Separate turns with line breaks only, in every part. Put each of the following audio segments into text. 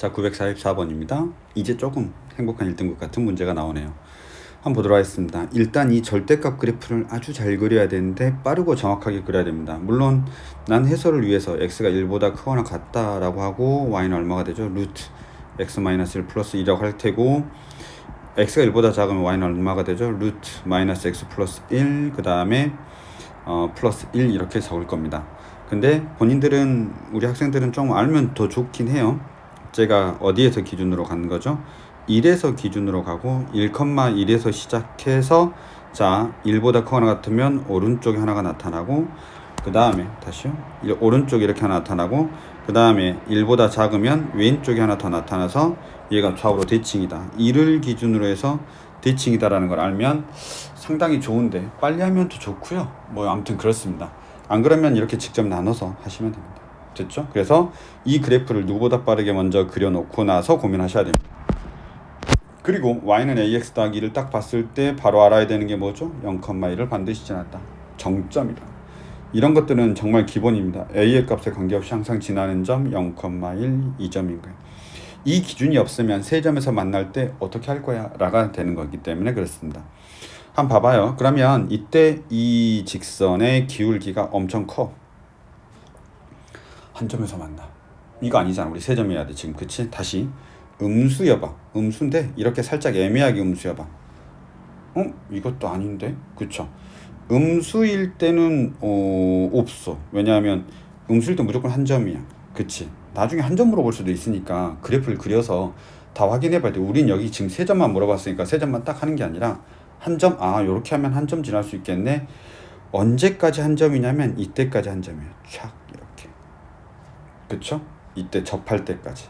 자, 944번입니다. 이제 조금 행복한 1등급 같은 문제가 나오네요. 한번 보도록 하겠습니다. 일단 이 절대값 그래프를 아주 잘 그려야 되는데 빠르고 정확하게 그려야 됩니다. 물론 난 해설을 위해서 x가 1보다 크거나 같다라고 하고 y는 얼마가 되죠? 루트 x-1 플러스 2라고 할 테고 x가 1보다 작으면 y는 얼마가 되죠? 루트 마이너스 x 플러스 1 그 다음에 어, 플러스 1 이렇게 적을 겁니다. 근데 본인들은 우리 학생들은 좀 알면 더 좋긴 해요. 제가 어디에서 기준으로 가는 거죠? 1에서 기준으로 가고 1,1에서 시작해서 자 1보다 크거나 같으면 오른쪽에 하나가 나타나고 그 다음에 다시요. 이- 오른쪽에 이렇게 하나 나타나고 그 다음에 1보다 작으면 왼쪽에 하나 더 나타나서 얘가 좌우로 대칭이다. 1을 기준으로 해서 대칭이다라는 걸 알면 상당히 좋은데 빨리 하면 더 좋고요. 뭐 아무튼 그렇습니다. 안 그러면 이렇게 직접 나눠서 하시면 됩니다 됐죠? 그래서 이 그래프를 누구보다 빠르게 먼저 그려놓고 나서 고민하셔야 됩니다 그리고 y는 ax 1을 딱 봤을 때 바로 알아야 되는 게 뭐죠? 0,1을 반드시 지났다. 정점이다. 이런 것들은 정말 기본입니다. a의 값에 관계없이 항상 지나는 점 0,1 이 점인 거예요. 이 기준이 없으면 세 점에서 만날 때 어떻게 할 거야? 라가 되는 거기 때문에 그렇습니다. 한번 봐봐요. 그러면 이때 이 직선의 기울기가 엄청 커. 한 점에서 만나. 이거 아니잖아. 우리 세 점이어야 돼. 지금 그치? 다시 음수여봐. 음수인데 이렇게 살짝 애매하게 음수여봐. 어? 이것도 아닌데? 그쵸? 음수일 때는 어, 없어. 왜냐하면 음수일 때 무조건 한 점이야. 그치? 나중에 한 점 물어볼 수도 있으니까 그래프를 그려서 다 확인해 봐야 돼. 우린 여기 지금 세 점만 물어봤으니까 세 점만 딱 하는 게 아니라 한 점, 아, 요렇게 하면 한 점 지날 수 있겠네. 언제까지 한 점이냐면 이때까지 한 점이야. 촥. 그쵸? 이때 접할 때까지.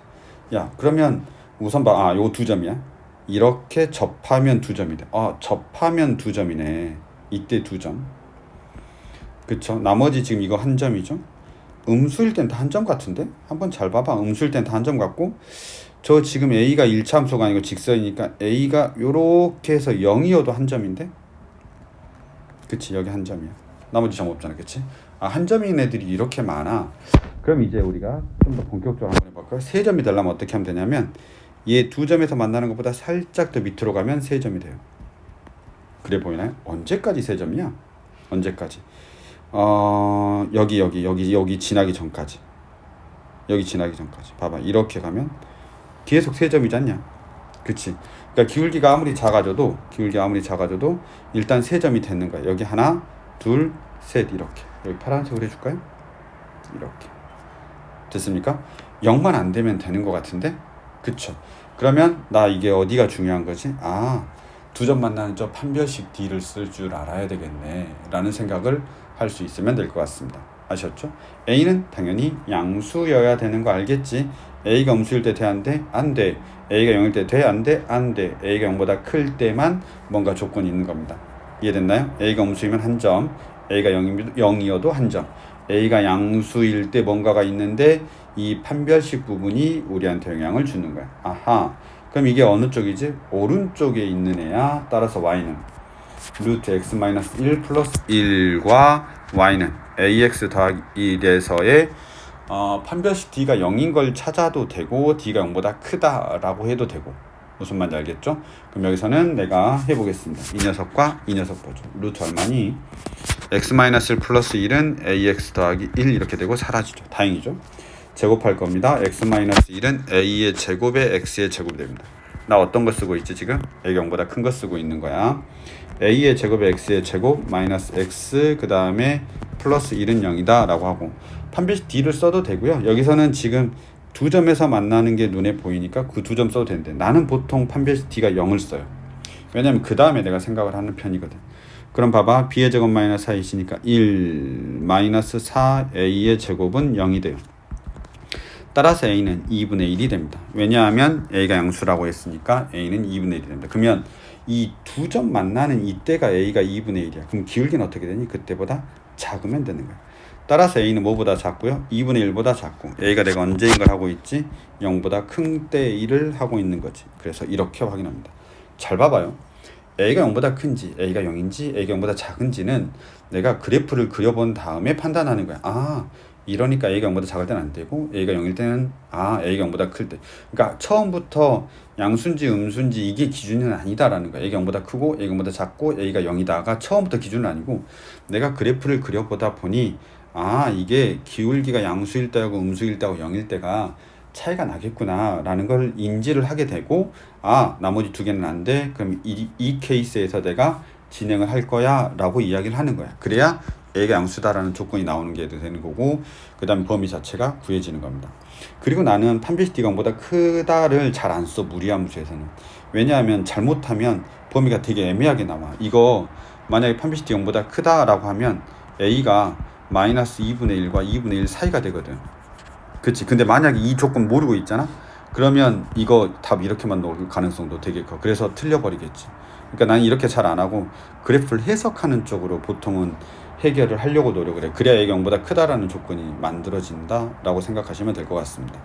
야, 그러면 우선 봐. 아, 요두 점이야. 이렇게 접하면 두 점이 돼. 아, 접하면 두 점이네. 이때 두 점. 그쵸? 나머지 지금 이거 한 점이죠? 음수일 땐 다 한 점 같은데? 한번 잘 봐봐. 음수일 땐 다 한 점 같고. 저 지금 A가 1차 함수가 아니고 직선이니까 A가 요렇게 해서 0이어도 한 점인데? 그치, 여기 한 점이야. 나머지 점 없잖아. 그치? 아, 한 점인 애들이 이렇게 많아. 그럼 이제 우리가 좀 더 본격적으로 한번 해볼까요? 세 점이 되려면 어떻게 하면 되냐면 얘 두 점에서 만나는 것보다 살짝 더 밑으로 가면 세 점이 돼요. 그래 보이나요? 언제까지 세 점이야? 언제까지? 어 여기 여기 여기 여기 지나기 전까지 여기 지나기 전까지 봐봐 이렇게 가면 계속 세 점이지 않냐? 그치? 그러니까 기울기가 아무리 작아져도 기울기 아무리 작아져도 일단 세 점이 되는 거야. 여기 하나, 둘, 셋 이렇게 여기 파란색으로 해줄까요? 이렇게 됐습니까? 0만 안 되면 되는 것 같은데? 그쵸? 그러면 나 이게 어디가 중요한 거지? 아, 두 점 만나는 저 판별식 D를 쓸 줄 알아야 되겠네 라는 생각을 할 수 있으면 될 것 같습니다. 아셨죠? A는 당연히 양수여야 되는 거 알겠지? A가 음수일 때 돼? 안 돼? 안 돼. A가 0일 때 돼? 안 돼? 안 돼. A가 0보다 클 때만 뭔가 조건이 있는 겁니다. 이해됐나요? A가 음수이면 한 점, A가 0이, 0이어도 한 점. A가 양수일 때 뭔가가 있는데 이 판별식 부분이 우리한테 영향을 주는 거야. 아하. 그럼 이게 어느 쪽이지? 오른쪽에 있는 애야. 따라서 y는 루트 x 마이너스 1 플러스 1과 y는 ax 더하기 1에서의 어, 판별식 d가 0인 걸 찾아도 되고 d가 0보다 크다라고 해도 되고 무슨 말인지 알겠죠? 그럼 여기서는 내가 해보겠습니다. 이 녀석과 이 녀석 보죠. 루트 얼마니? X 마이너스 1 플러스 1은 ax 더하기 1 이렇게 되고 사라지죠. 다행이죠. 제곱할 겁니다. x 마이너스 1은 a의 제곱에 x의 제곱이 됩니다. 나 어떤 거 쓰고 있지 지금? 0보다 큰 거 쓰고 있는 거야. a의 제곱에 x의 제곱 마이너스 x 그 다음에 플러스 1은 0이다 라고 하고 판별식 d를 써도 되고요. 여기서는 지금 두 점에서 만나는 게 눈에 보이니까 그 두 점 써도 되는데 나는 보통 판별식 d가 0을 써요. 왜냐면 그 다음에 내가 생각을 하는 편이거든. 그럼 봐봐 b의 제곱 마이너스 4이시니까 1 마이너스 4a의 제곱은 0이 돼요. 따라서 a는 2분의 1이 됩니다. 왜냐하면 a가 양수라고 했으니까 a는 2분의 1이 됩니다. 그러면 이 두 점 만나는 이때가 a가 2분의 1이야. 그럼 기울기는 어떻게 되니? 그때보다 작으면 되는 거야. 따라서 a는 뭐보다 작고요? 2분의 1보다 작고 a가 내가 언제인 걸 하고 있지? 0보다 큰때 1을 하고 있는 거지. 그래서 이렇게 확인합니다. 잘 봐봐요. a가 0보다 큰지 a가 0인지 a가 0보다 작은지는 내가 그래프를 그려본 다음에 판단하는 거야. 아 이러니까 a가 0보다 작을 때는 안 되고 a가 0일 때는 아 a가 0보다 클 때. 그러니까 처음부터 양수인지 음수인지 이게 기준은 아니다라는 거야. a가 0보다 크고 a가 0보다 작고 a가 0이다가 처음부터 기준은 아니고 내가 그래프를 그려보다 보니 아 이게 기울기가 양수일 때하고 음수일 때하고 0일 때가 차이가 나겠구나라는 걸 인지를 하게 되고 아 나머지 두 개는 안 돼. 그럼 이, 이 케이스에서 내가 진행을 할 거야라고 이야기를 하는 거야. 그래야 A가 양수다라는 조건이 나오는 게 되는 거고 그 다음에 범위 자체가 구해지는 겁니다. 그리고 나는 판별식 D가0보다 크다를 잘 안 써 무리함수에서는 왜냐하면 잘못하면 범위가 되게 애매하게 나와 이거 만약에 판별식 D가0보다 크다라고 하면 A가 마이너스 2분의 1과 2분의 1 사이가 되거든 그치 근데 만약에 이 조건 모르고 있잖아 그러면 이거 답 이렇게만 나올 가능성도 되게 커 그래서 틀려버리겠지 그러니까 나는 이렇게 잘 안 하고 그래프를 해석하는 쪽으로 보통은 해결을 하려고 노력을 해. 그래야 A가 0보다 크다라는 조건이 만들어진다라고 생각하시면 될 것 같습니다.